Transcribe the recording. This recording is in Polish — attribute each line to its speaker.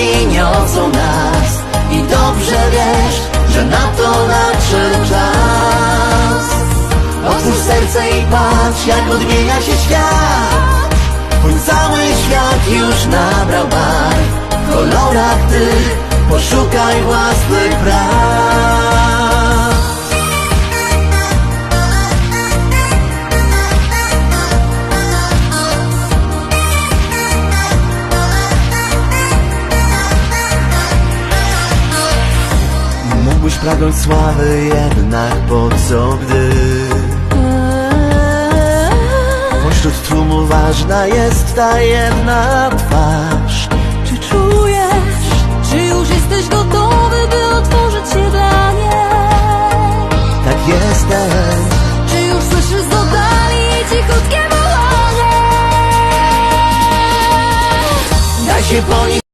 Speaker 1: gwiazdki niosą nas. I dobrze wiesz, że na to nadszedł czas. Otwórz serce i patrz, jak odmienia się świat. Twój cały świat już nabrał barw W kolorach tych poszukaj własnych praw Mógłbyś pragnąć sławy, jednak po co gdy Pośród tłumu ważna jest ta jedna twarz
Speaker 2: Czy czujesz, czy już jesteś gotowy, by otworzyć się dla niej?
Speaker 1: Tak jestem
Speaker 2: Czy już słyszysz z oddali cichutkie wołanie?
Speaker 1: Daj się po nich